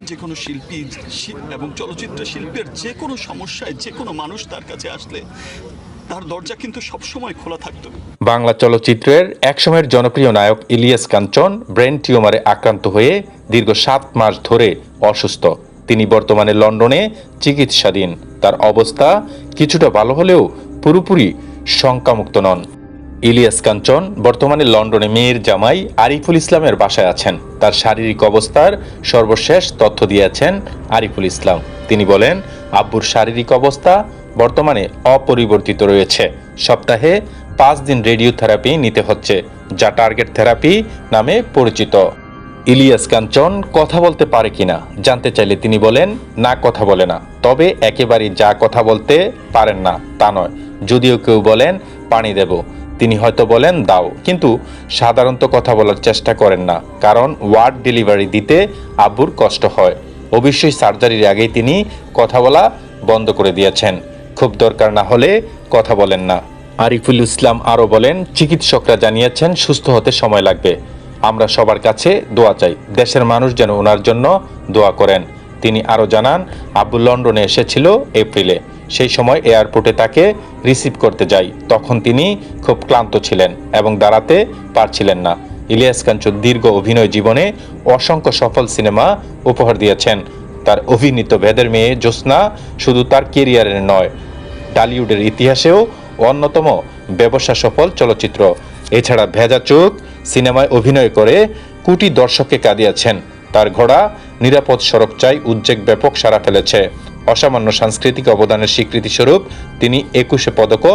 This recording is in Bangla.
যে কোনো শিল্পী এবং চলচ্চিত্র শিল্পের যে কোনো সমস্যায় যে কোনো মানুষ তার কাছে আসলে তার দরজা কিন্তু সবসময় খোলা থাকতো। বাংলা চলচ্চিত্রের একসময়ের জনপ্রিয় নায়ক ইলিয়াস কাঞ্চন ব্রেন টিউমারে আক্রান্ত হয়ে দীর্ঘ সাত মাস ধরে অসুস্থ। তিনি বর্তমানে লন্ডনে চিকিৎসাধীন। তার অবস্থা কিছুটা ভালো হলেও পুরোপুরি শঙ্কামুক্ত নন। ইলিয়াস কাঞ্চন, বর্তমানে লন্ডনে মেয়ের জামাই আরিফুল ইসলামের বাসায় আছেন। তার শারীরিক অবস্থার সর্বশেষ তথ্য দিয়েছেন আরিফুল ইসলাম। তিনি বলেন, আব্বুর শারীরিক অবস্থা বর্তমানে অপরিবর্তিত রয়েছে। সপ্তাহে পাঁচ দিন রেডিও থেরাপি নিতে হচ্ছে, যা টার্গেট থেরাপি নামে পরিচিত। ইলিয়াস কাঞ্চন কথা বলতে পারে কিনা জানতে চাইলে তিনি বলেন, না কথা বলে না। তবে একেবারেই যা কথা বলতে পারেন না, তা নয়। যদিও কেউ বলেন, পানি দেব। তিনি হয়তো বলেন, দাও। কিন্তু সাধারণত কথা বলার চেষ্টা করেন না, কারণ ওয়ার্ড ডেলিভারি দিতে আব্বুর কষ্ট হয়। অবশ্যই সার্জারির আগেই তিনি কথা বলা বন্ধ করে দিয়েছেন। খুব দরকার না হলে কথা বলেন না। আরিফুল ইসলাম আরও বলেন, চিকিৎসকরা জানিয়েছেন সুস্থ হতে সময় লাগবে। আমরা সবার কাছে দোয়া চাই। দেশের মানুষ যেন ওনার জন্য দোয়া করেন। তিনি আরও জানান আব্বু লন্ডনে এসেছিল এপ্রিলে। সেই সময় এয়ারপোর্টে তাকে রিসিভ করতে যাই, তখন তিনি খুব ক্লান্ত ছিলেন এবং দাঁড়াতে পারছিলেন না। ইলিয়াস কাঞ্চন দীর্ঘ অভিনয় জীবনে অসংখ্য সফল সিনেমা উপহার দিয়েছেন। তার অভিনীত ভেদের মেয়ে জ্যোৎস্না শুধু তার কেরিয়ারের নয়, টালিউডের ইতিহাসেও অন্যতম ব্যবসা সফল চলচ্চিত্র। এছাড়া ভেজা চোখ সিনেমায় অভিনয় করে কোটি দর্শককে কাঁদিয়েছেন। তার ঘোড়া নিরাপদ সড়ক চাই উদ্বেগ ব্যাপক সারা ফেলেছে। অসামান্য সাংস্কৃতিক অবদানের স্বীকৃতিস্বরূপ তিনি একুশে পদকও